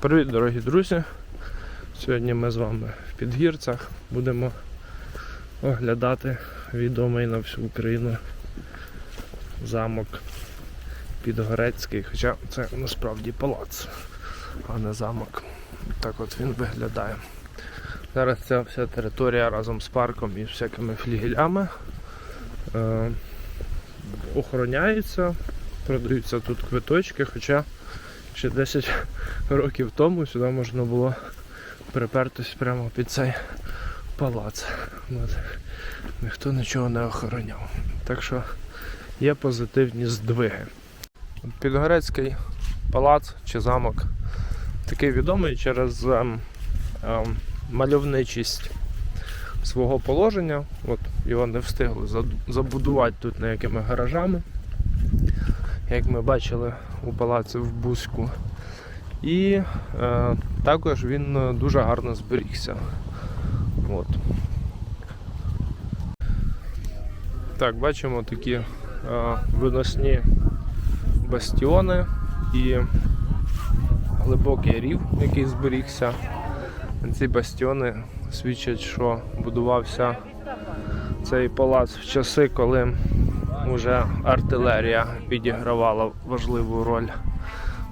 Привіт, дорогі друзі! Сьогодні ми з вами в Підгірцях будемо оглядати відомий на всю Україну замок Підгорецький, хоча це насправді палац, а не замок. Так от він виглядає. Зараз ця вся територія разом з парком і всякими флігелями е, охороняється, продаються тут квиточки, хоча ще 10 років тому сюди можна було припертись прямо під цей палац. От. Ніхто нічого не охороняв. Так що є позитивні здвиги. Підгорецький палац чи замок такий відомий через ем, ем, мальовничість свого положення. От його не встигли забудувати тут ніякими гаражами, як ми бачили у палаці в Бузьку. І е, також він е, дуже гарно зберігся. От. Так, бачимо такі е, виносні бастіони і глибокий рів, який зберігся. Ці бастіони свідчать, що будувався цей палац в часи, коли вже артилерія відігравала важливу роль.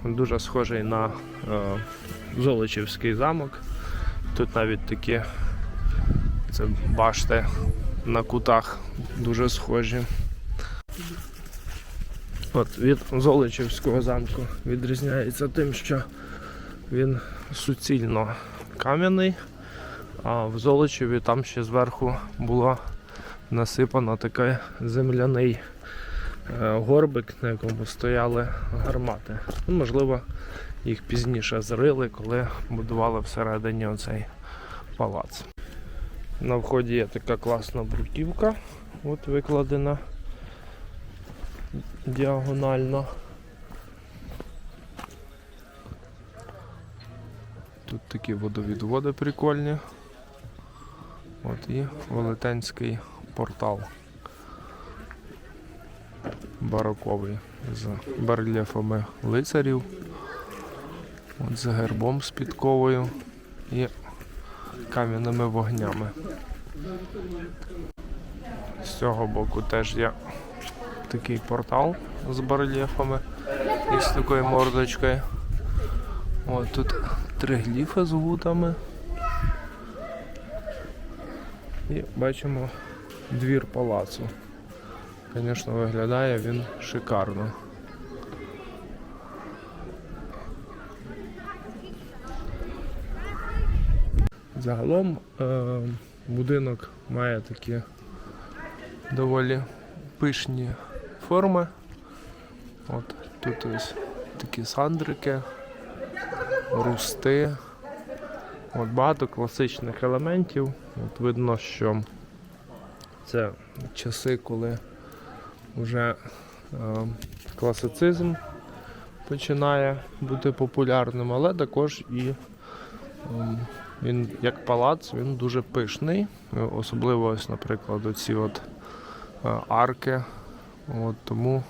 Дуже схожий на е, Золочівський замок. Тут навіть такі це башти на кутах дуже схожі. От від Золочівського замку відрізняється тим, що він суцільно кам'яний, а в Золочеві там ще зверху було насипано такий земляний е, горбик, на якому стояли гармати. Ну, можливо, їх пізніше зрили, коли будували всередині оцей палац. На вході є така класна бруківка, от викладена діагонально. Тут такі водовідводи прикольні. От і велетенський портал. Бароковий з барельєфами лицарів. От з гербом з підковою і кам'яними вогнями. З цього боку теж є такий портал з барельєфами і з такою мордочкою. От тут три гліфи з гутами. І бачимо двір палацу. Звісно, виглядає він шикарно. Загалом е, будинок має такі доволі пишні форми. От тут ось такі сандрики, русти. От багато класичних елементів. От видно, що це часи, коли вже е, класицизм починає бути популярним, але також і ем, він як палац, він дуже пишний. Е, Особливо ось, наприклад, оці от е, арки. От, тому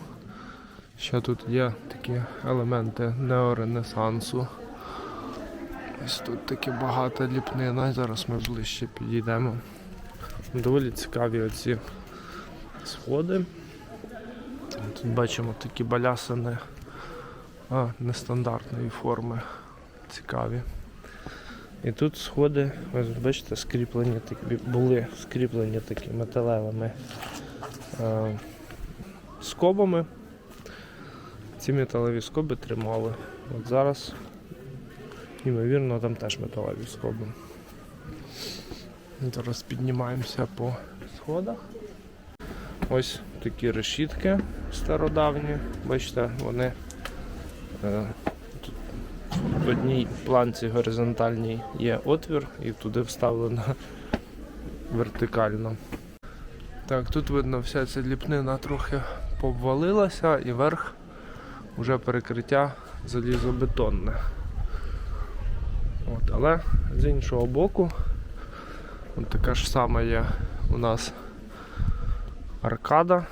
ще тут є такі елементи неоренесансу. Ось тут такі багата ліпнина. Зараз ми ближче підійдемо. Доволі цікаві оці сходи. Тут бачимо такі балясини а, нестандартної форми. Цікаві. І тут сходи, ось бачите, скріплені такі, були скріплені такими металевими е, скобами. Ці металеві скоби тримали. От зараз, ймовірно, там теж металеві скоби. Зараз піднімаємося по сходах. Ось такі решітки стародавні. Бачите, вони е, тут в одній планці горизонтальній є отвір і туди вставлено вертикально. Так, тут видно, вся ця ліпнина трохи повалилася і верх вже перекриття залізобетонне. От, але з іншого боку, така ж сама є у нас аркада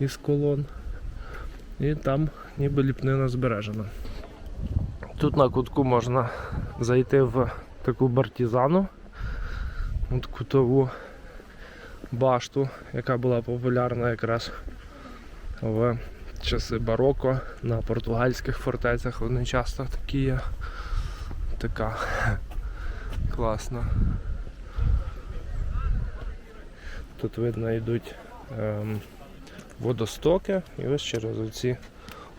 із колон. І там ніби ліпнина збережена. Тут на кутку можна зайти в таку партизану, от кутову башту, яка була популярна якраз в часи бароко на португальських фортецях. Вони часто такі є. Така класна. Тут видно йдуть ем, водостоки і ось через оці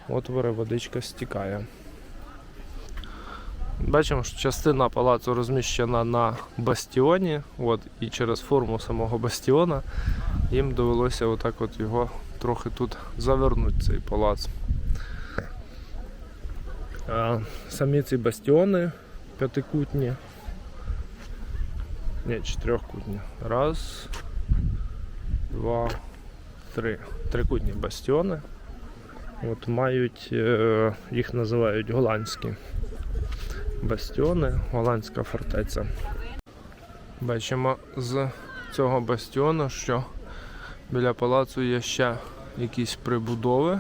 отвори водичка стікає. Бачимо, що частина палацу розміщена на бастіоні, от, і через форму самого бастіона їм довелося отак от його трохи тут завернути, цей палац. А, самі ці бастіони п'ятикутні. Ні, чотирьохкутні. Раз, два, три. Трикутні бастіони. От мають, е, їх називають голландські бастіони, голландська фортеця. Бачимо з цього бастіону, що біля палацу є ще якісь прибудови.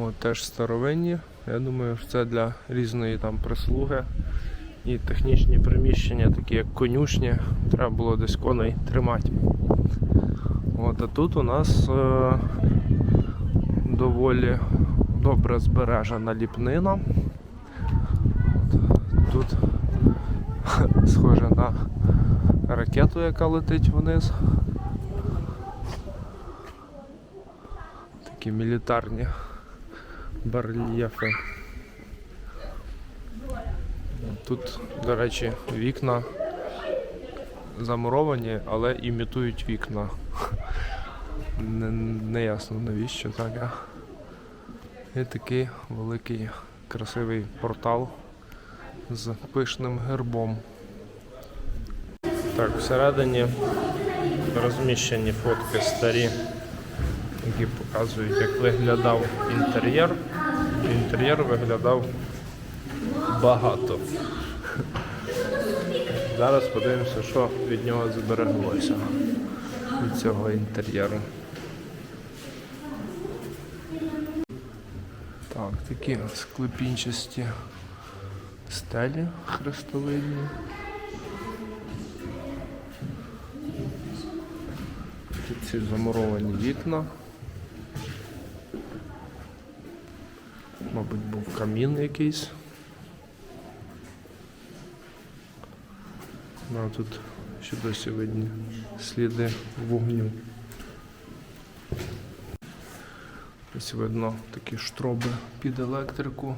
От, теж старовинні. Я думаю, це для різної там прислуги. І технічні приміщення, такі як конюшні, треба було десь коней тримати. От, а тут у нас е, доволі добре збережена ліпнина. От, тут схоже на ракету, яка летить вниз. Такі мілітарні барельєфи. Тут, до речі, вікна замуровані, але імітують вікна. Не, не ясно навіщо так. І такий великий красивий портал з пишним гербом. Так, всередині розміщені фотки старі, які показують, як виглядав інтер'єр. Інтер'єр виглядав багато. Зараз подивимося, що від нього збереглося від цього інтер'єру. Так, такі склепінчасті стелі хрестовидні. Тут ці замуровані вікна. Мабуть, був камін якийсь. Ну, а тут ще досі видні сліди вогню. Ось видно такі штроби під електрику.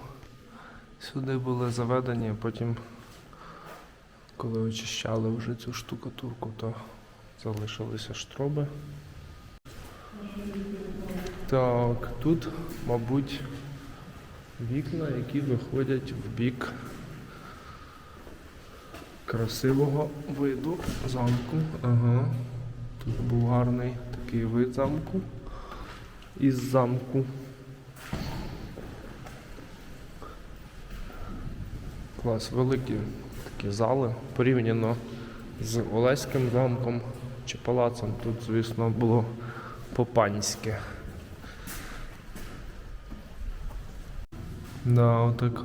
Сюди були заведені, потім, коли очищали вже цю штукатурку, то залишилися штроби. Так, тут, мабуть, вікна, які виходять в бік красивого виду замку. Ага. Тут був гарний такий вид замку. Із замку. Клас, великі такі зали порівняно з Олеським замком чи палацом. Тут, звісно, було по-панськи. Да, отак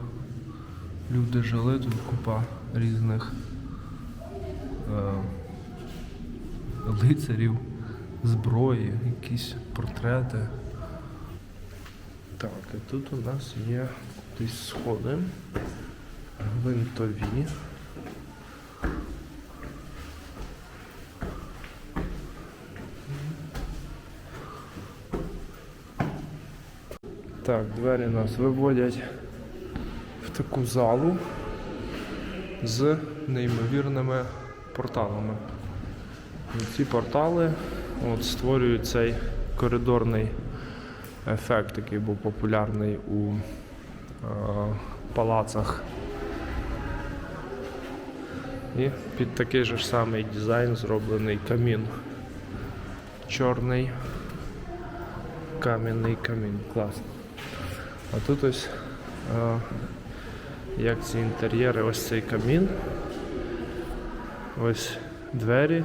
люди жили, тут купа різних лицарів, зброї, якісь портрети. Так, і тут у нас є десь сходи гвинтові. Так, двері нас виводять в таку залу з неймовірними порталами. І ці портали от, створюють цей коридорний ефект, який був популярний у е, палацах. І під такий же ж самий дизайн зроблений камін. Чорний кам'яний камін. Клас. А тут ось е, як ці інтер'єри, ось цей камін. Ось двері.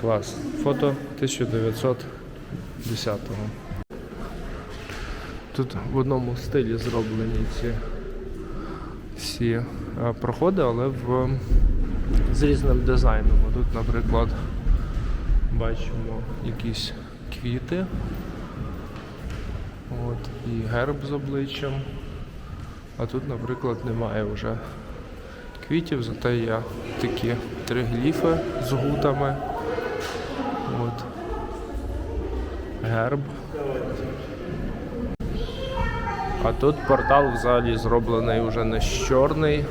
Клас. Фото 1910-го. Тут в одному стилі зроблені ці всі е, проходи, але в, з різним дизайном. Тут, наприклад, бачимо якісь квіти. От, і герб з обличчям. А тут, наприклад, немає вже квітів, зате є такі три гліфи з гутами. От. Герб. А тут портал взагалі зроблений вже не з чорний,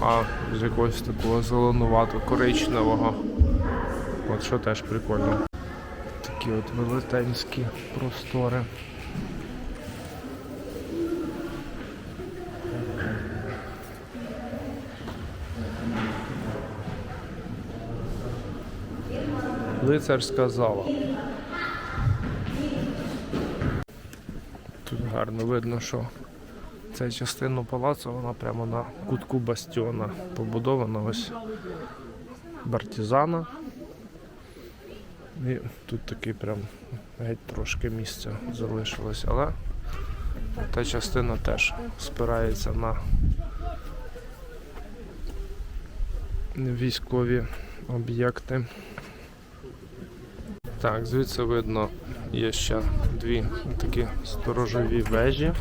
а з якогось такого зеленувато-коричневого. От що теж прикольно. Такі от велетенські простори. Лицарська зала. Тут гарно видно, що ця частина палацу, вона прямо на кутку бастіона побудована ось партизана. І тут такий прям геть трошки місця залишилось, але та частина теж спирається на військові об'єкти. Так, звідси видно є ще дві такі сторожові вежі.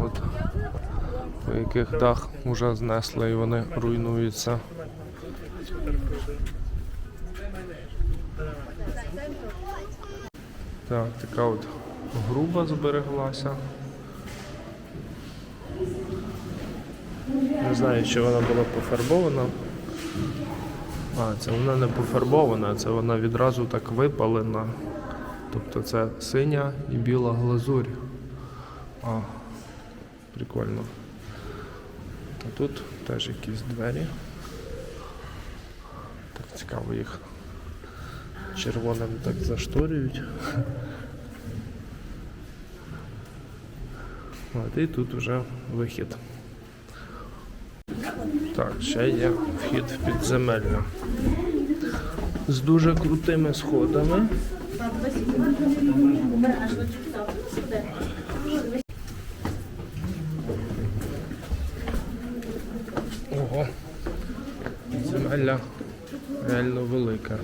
От, по яких дах вже знесли і вони руйнуються. Так, така от груба збереглася. Не знаю, чи вона була пофарбована. А, це вона не пофарбована, це вона відразу так випалена. Тобто це синя і біла глазурь. А, прикольно. А тут теж якісь двері. Так цікаво їх червоним так зашторюють. От, і тут вже вихід. Так, ще є вхід в підземелля. З дуже крутими сходами. Ого. Підземелля реально велике.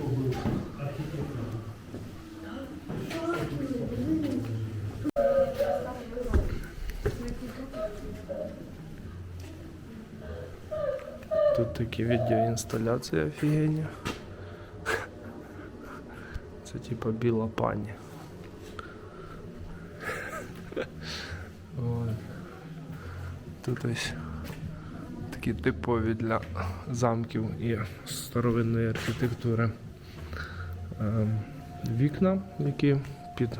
Тут такі відеоінсталяції офігенні. Це типа біла пані. Тут ось такі типові для замків і старовинної архітектури ем, вікна, які під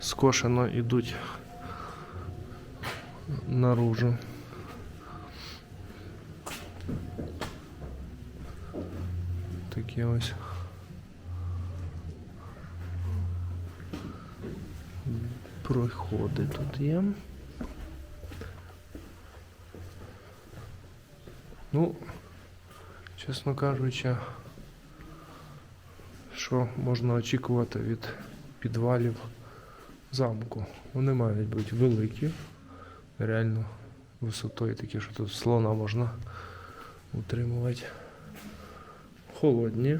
скошено йдуть наружу. Такі ось. Проходи тут є. Ну, чесно кажучи, що можна очікувати від підвалів замку. Вони мають бути великі, реально висотою такі, що тут слона можна утримувати холодні.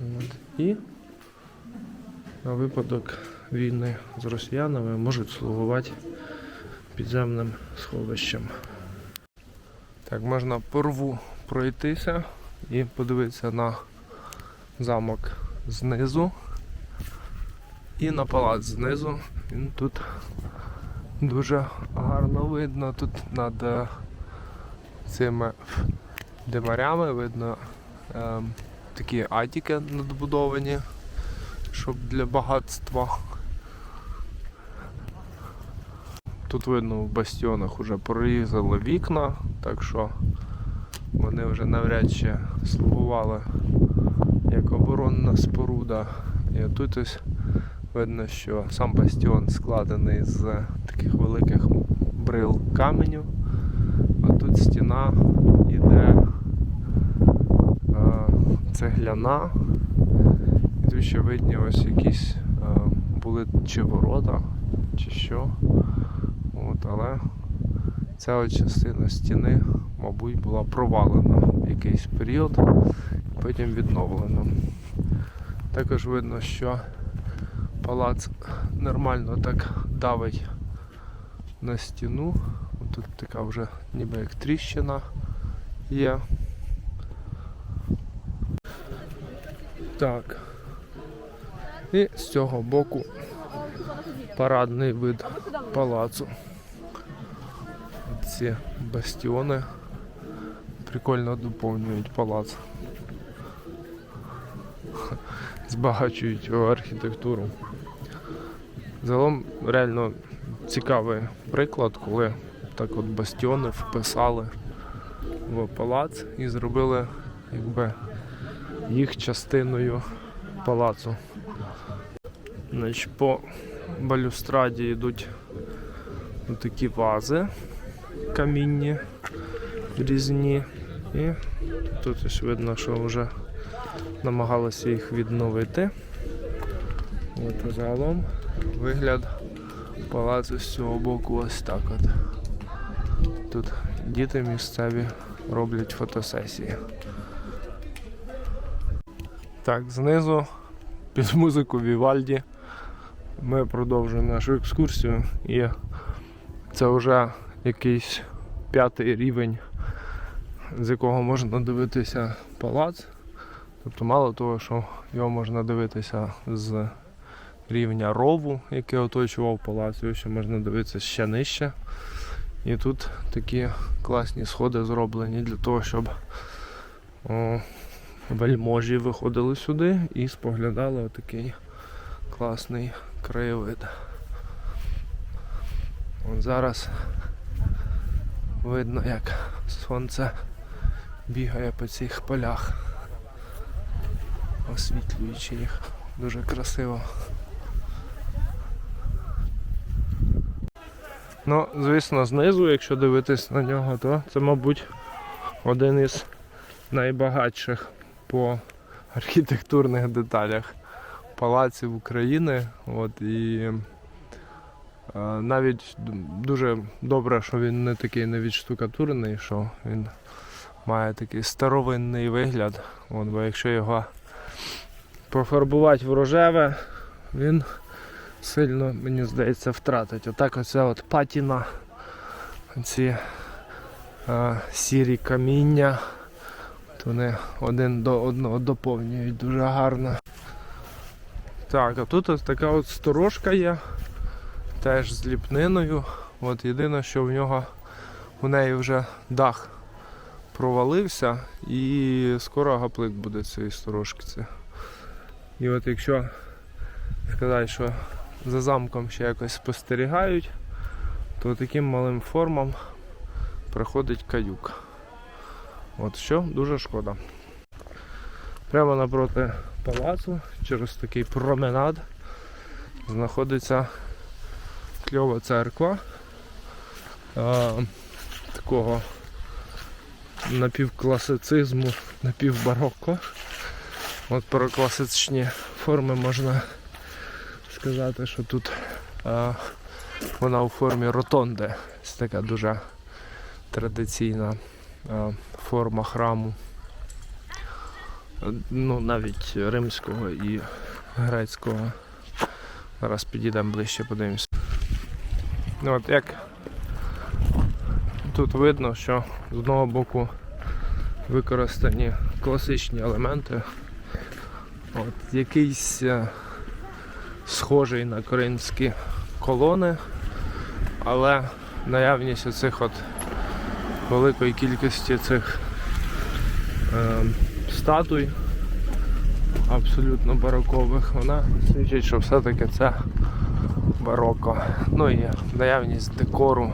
От. І на випадок війни з росіянами можуть слугувати підземним сховищем. Так, можна по рву пройтися і подивитися на замок знизу і на палац знизу. Він тут дуже гарно видно. Тут над е, цими димарями видно е, такі атіки надбудовані, щоб для багатства. Тут видно в бастіонах вже прорізали вікна, так що вони вже навряд чи слугували як оборонна споруда. І тут ось видно, що сам бастіон складений з таких великих брил каменю, а тут стіна іде е, цегляна. І тут ще видні ось якісь е, були чи ворота, чи що. От, але ця от частина стіни, мабуть, була провалена в якийсь період, потім відновлена. Також видно, що палац нормально так давить на стіну. Тут така вже ніби як тріщина є. Так. І з цього боку парадний вид палацу. Ці бастіони прикольно доповнюють палац. Збагачують його архітектуру. Загалом реально цікавий приклад, коли так от бастіони вписали в палац і зробили якби їх частиною палацу. Значить, по балюстраді йдуть такі вази камінні різні. І тут ось видно, що вже намагалися їх відновити. От загалом вигляд палацу з цього боку ось так от. Тут діти місцеві роблять фотосесії. Так, знизу під музику Вівальді ми продовжуємо нашу екскурсію і це вже якийсь п'ятий рівень, з якого можна дивитися палац. Тобто мало того, що його можна дивитися з рівня рову, який оточував палац, його ще можна дивитися ще нижче. І тут такі класні сходи зроблені для того, щоб вельможі виходили сюди і споглядали отакий класний краєвид. От зараз видно, як сонце бігає по цих полях, освітлюючи їх. Дуже красиво. Ну, звісно, знизу, якщо дивитись на нього, то це, мабуть, один із найбагатших по архітектурних деталях палаців України. От, і е, навіть дуже добре, що він не такий не відштукатурений, що він має такий старовинний вигляд. От, бо якщо його пофарбувати в рожеве, він сильно, мені здається, втратить. Отак оця от патіна, ці е, сірі каміння, вони один до одного доповнюють дуже гарно. Так, а тут ось така от сторожка є, теж з ліпниною. От єдине, що в нього у неї вже дах провалився і скоро гаплик буде цієї сторожки. І от якщо сказати, що за замком ще якось спостерігають, то таким малим формам приходить каюк. От що дуже шкода. Прямо напроти палацу, через такий променад, знаходиться кльова церква а, такого напівкласицизму, напівбарокко. От про класичні форми можна сказати, що тут а, вона у формі ротонди. Це така дуже традиційна форма храму. Ну, навіть римського і грецького. Зараз підійдемо ближче, подивимося. Ну, от як тут видно, що з одного боку використані класичні елементи. От, якийсь е, схожий на коринські колони, але наявність оцих от великої кількості цих е, статуй абсолютно барокових, вона свідчить, що все-таки це бароко. Ну і наявність декору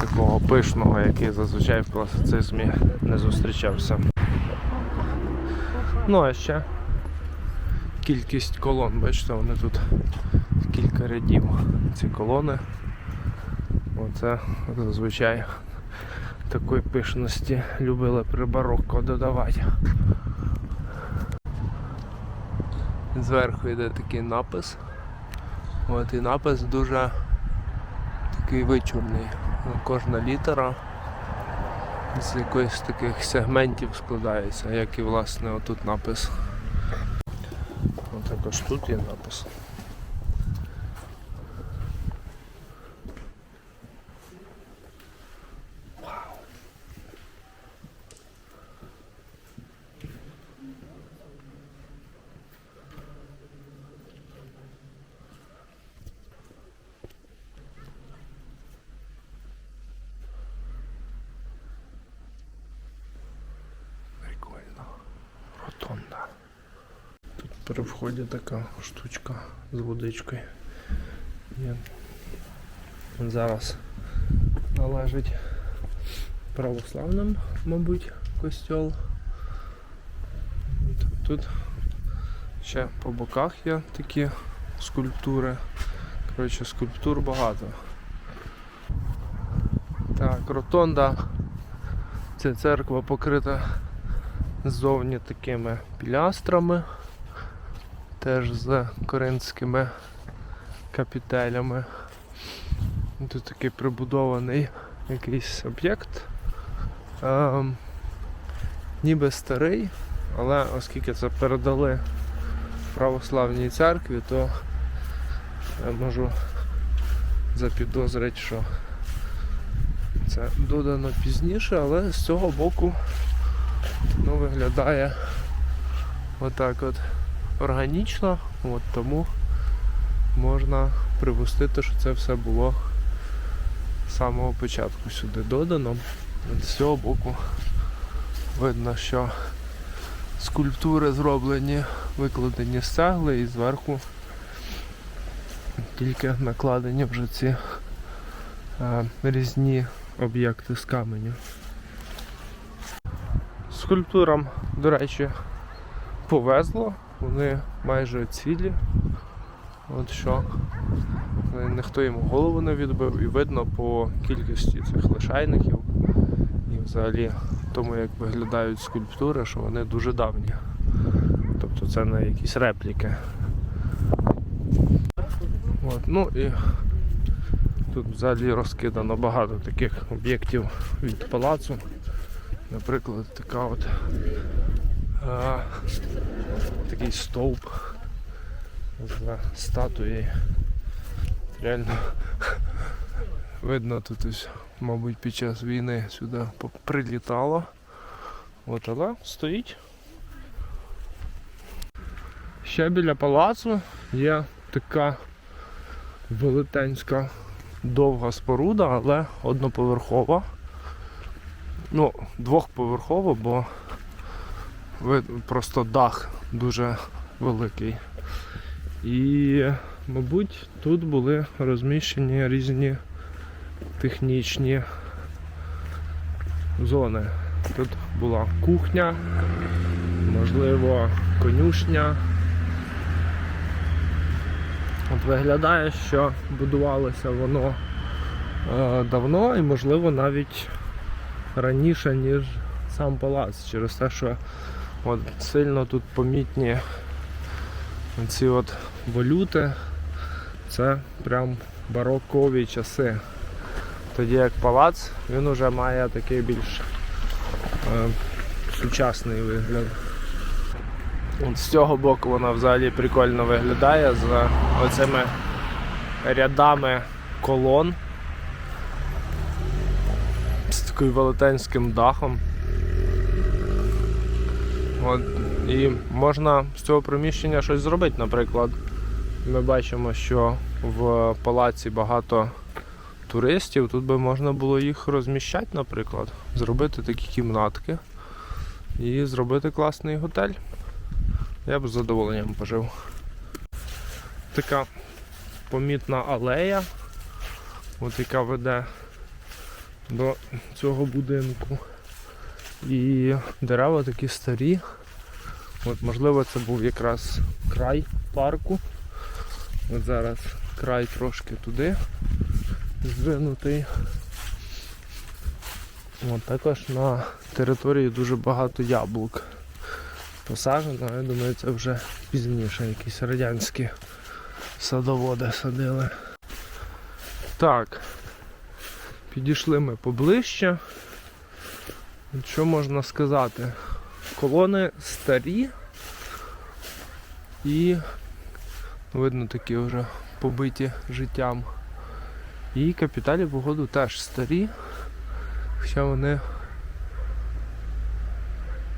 такого пишного, який зазвичай в класицизмі не зустрічався. Ну а ще кількість колон, бачите, вони тут кілька рядів ці колони. Оце зазвичай такої пишності любили при барокко додавати. Зверху йде такий напис От і напис дуже такий вичурний. Кожна літера з якоїсь таких сегментів складається, як і власне отут напис. Також тут є напис. Прикольно. Ротонда. Тут при вході така штучка з водичкою. Зараз належить православним, мабуть, костьол. Тут ще по боках є такі скульптури. Коротше, скульптур багато. Так, ротонда. Ця церква покрита ззовні такими пілястрами, теж з коринськими капітелями. Тут такий прибудований якийсь об'єкт. Ем, ніби старий, але оскільки це передали православній церкві, то я можу запідозрити, що це додано пізніше, але з цього боку ну, виглядає отак от органічно, от тому можна припустити, що це все було з самого початку сюди додано. З цього боку видно, що скульптури зроблені, викладені з цегли і зверху тільки накладені вже ці е, різні об'єкти з каменю. Скульптурам, до речі, повезло, вони майже цілі. От що е, ніхто їм голову не відбив і видно по кількості цих лишайників і взагалі тому, як виглядають скульптури, що вони дуже давні. Тобто це не якісь репліки. От, ну і тут взагалі розкидано багато таких об'єктів від палацу. Наприклад, така от а, такий стовп з статуєю. Реально видно тут ось, мабуть, під час війни сюди прилітало. От, але стоїть. Ще біля палацу є така велетенська довга споруда, але одноповерхова. Ну, двохповерхова, бо просто дах дуже великий. І, мабуть, тут були розміщені різні технічні зони. Тут була кухня, можливо, конюшня. От виглядає, що будувалося воно е, давно і, можливо, навіть раніше, ніж сам палац, через те, що от сильно тут помітні ці от валюти. Це прям барокові часи. Тоді як палац, він вже має такий більш е, сучасний вигляд. От з цього боку вона взагалі прикольно виглядає з оцими рядами колон з таким велетенським дахом. От, і можна з цього приміщення щось зробити, наприклад. Ми бачимо, що в палаці багато туристів, тут би можна було їх розміщати, наприклад, зробити такі кімнатки і зробити класний готель. Я б з задоволенням пожив. Така помітна алея, от яка веде до цього будинку. І дерева такі старі. От, можливо, це був якраз край парку. От зараз край трошки туди здвинутий. От, також на території дуже багато яблук посаджено, я думаю, це вже пізніше якісь радянські садоводи садили. Так. Підійшли ми поближче. Що можна сказати? Колони старі і видно такі вже побиті життям. І капіталі погоду теж старі, хоча вони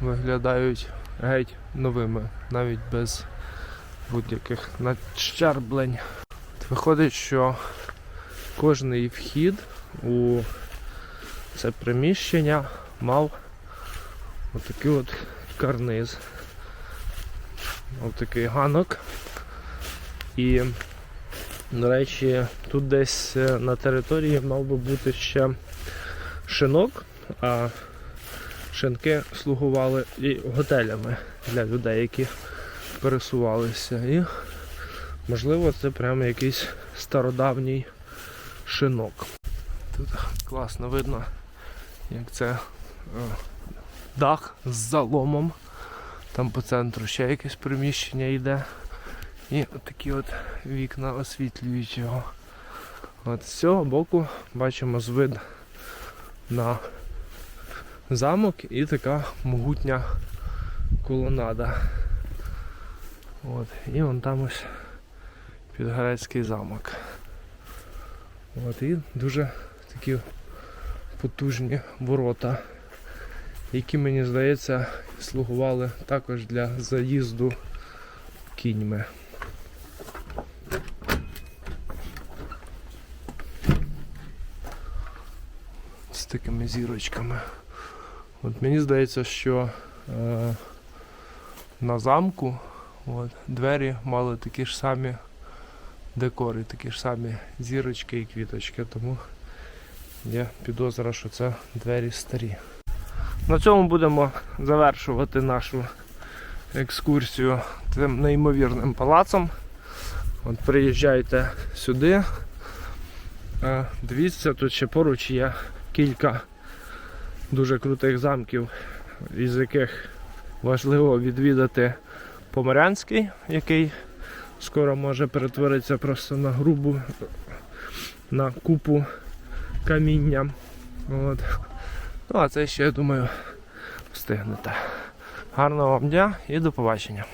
виглядають геть новими, навіть без будь-яких надщерблень. Виходить, що кожний вхід у це приміщення мав отакий от карниз. Отакий ганок. І, до речі, тут десь е, на території мав би бути ще шинок, а шинки слугували і готелями для людей, які пересувалися. І, можливо, це прямо якийсь стародавній шинок. Тут класно видно, як це дах з заломом. Там по центру ще якесь приміщення йде. І такі от вікна освітлюють його. От з цього боку бачимо звид на замок і така могутня колонада. От. І вон там ось Підгорецький замок. От. І дуже такі потужні ворота, які, мені здається, слугували також для заїзду кіньми. З такими зірочками. От мені здається, що е, на замку от, двері мали такі ж самі декори, такі ж самі зірочки і квіточки, тому є підозра, що це двері старі. На цьому будемо завершувати нашу екскурсію цим неймовірним палацом. От приїжджайте сюди. Е, Дивіться, тут ще поруч є кілька дуже крутих замків, із яких важливо відвідати Поморянський, який скоро може перетворитися просто на грубу, на купу каміння. От. Ну а це ще, я думаю, встигнете. Гарного вам дня і до побачення.